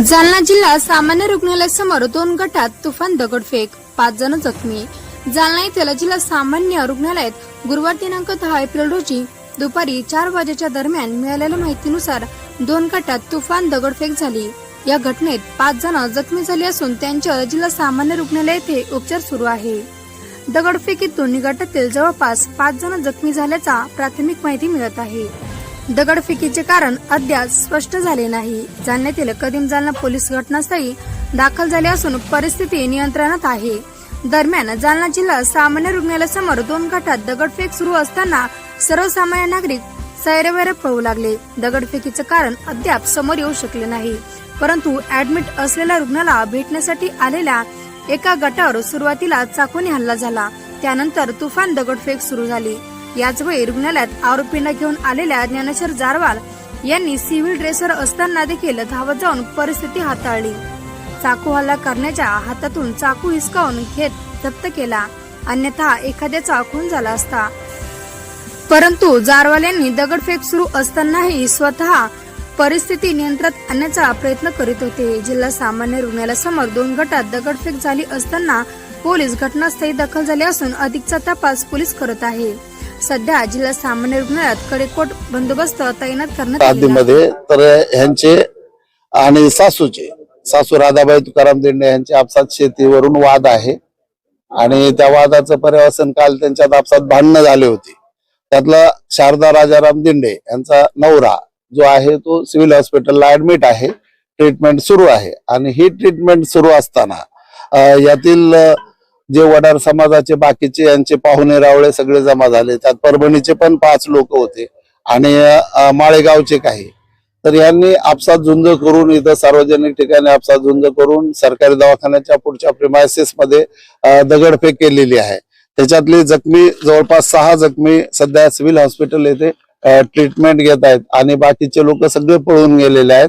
जालना जिल्हा सामान्य रुग्णालयासमोर दोन गटात तुफान दगडफेक पाच जण जखमी. जालना येथील जिल्हा सामान्य रुग्णालयात गुरुवार दिनांक दहा एप्रिल रोजी दुपारी चार वाजेच्या दरम्यान मिळालेल्या माहितीनुसार दोन गटात तुफान दगडफेक झाली. या घटनेत पाच जण जखमी झाली असून त्यांच्या जिल्हा सामान्य रुग्णालय येथे उपचार सुरू आहे. दगडफेकीत दोन्ही गटातील जवळपास पाच जण जखमी झाल्याचा प्राथमिक माहिती मिळत आहे. दगडफेकीचे कारण अद्याप स्पष्ट झाले नाही. जालन्यातील कदीम जालना पोलीस घटनास्थळी दाखल झाले असून परिस्थिती नियंत्रणात आहे. दरम्यान जालना जिल्हा सामान्य रुग्णालयासमोर दोन गटात दगडफेक सुरू असताना सर्वसामान्य नागरिक सैरवैर पळू लागले. दगडफेकीचे कारण अद्याप समोर येऊ शकले नाही. परंतु ऍडमिट असलेल्या रुग्णाला भेटण्यासाठी आलेल्या एका गटावर सुरुवातीला चाकूने हल्ला झाला. त्यानंतर तुफान दगडफेक सुरू झाली. याचवेळी रुग्णालयात आरोपींना घेऊन आलेल्या ज्ञानेश्वर जारवाल यांनी सिव्हिल ड्रेसवर असताना देखील धावत जाऊन परिस्थिती हाताळली. चाकू हल्ला करण्याच्या हातातून चाकू हिसकावून घेत जप्त केला. अन्यथा एखाद्याचा खून झाला असता. परंतु जारवाल यांनी दगडफेक सुरू असतानाही स्वतः परिस्थिती नियंत्रणात आणण्याचा प्रयत्न करीत होते. जिल्हा सामान्य रुग्णालयासमोर दोन गटात दगडफेक झाली असताना पोलीस घटनास्थळी दखल झाले असून अधिकचा तपास पोलीस करत आहे. सध्या जिल्हा सामान्य रुग्णालयात कडेकोट बंदोबस्त तैनात करण्यात आलेला आहे. आदीमध्ये तर ह्यांचे आणि सासूचे सासू राधाबाई तुकाराम दिंडे यांचे आपसात शेतीवरून वाद आहे. आणि त्या वादाचं पर्यवसन काल त्यांच्यात आपसात भांडणं झाले होते. त्यातला शारदा राजाराम दिंडे यांचा नवरा जो आहे तो सिव्हिल हॉस्पिटलला ऍडमिट आहे. ट्रीटमेंट सुरू आहे. आणि ही ट्रीटमेंट सुरू असताना अं, यातील अं, जे वडार समाजाचे बाकीचे यांचे पाहुणे रावळे सगळे जमा झाले. त्यात परभणीचे पण पाच लोक होते आणि माळेगावचे काही. तर यांनी आपसात झुंज करून इथं सार्वजनिक ठिकाणी आपसात झुंज करून सरकारी दवाखान्याच्या पुढच्या प्रिमायसिसमध्ये दगडफेक केलेली आहे. त्याच्यातली जखमी जवळपास सहा जखमी सध्या सिव्हिल हॉस्पिटल येथे ट्रीटमेंट घेत आहेत आणि बाकीचे लोक सगळे पळून गेलेले आहेत.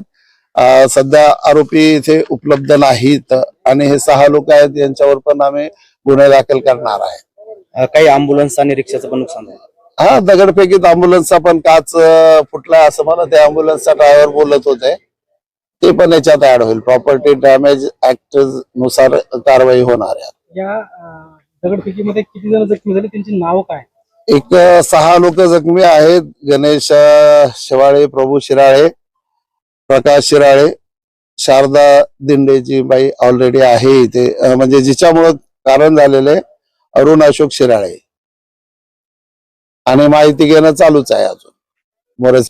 सध्या आरोपी इथे उपलब्ध नाहीत आणि हे सहा लोक आहेत यांच्यावर पण आम्ही गुन्हे दाखल करणार आहे. काही अँब्युलन्स आणि रिक्षाचं पण नुकसान झालं. हा दगडफेकीत अँब्युलन्सचा पण काच फुटला असं मला त्या अँब्युलन्सचा ड्रायव्हर बोलत होते. ते पण याच्यात ऍड होईल. प्रॉपर्टी डॅमेज ऍक्टनुसार कारवाई होणार आहे. या दगडफेकीमध्ये किती जण जखमी झाले? त्यांची नाव काय? एक सहा लोक जखमी आहेत. गणेश शिवाळे प्रभू शिराळे प्रकाश शिराळे शारदा दिंडेची बाई ऑलरेडी आहे इथे. म्हणजे जिच्यामुळं कारण झालेले अरुण अशोक शिराळे. आणि माहिती घेणं चालूच आहे अजून. बरेच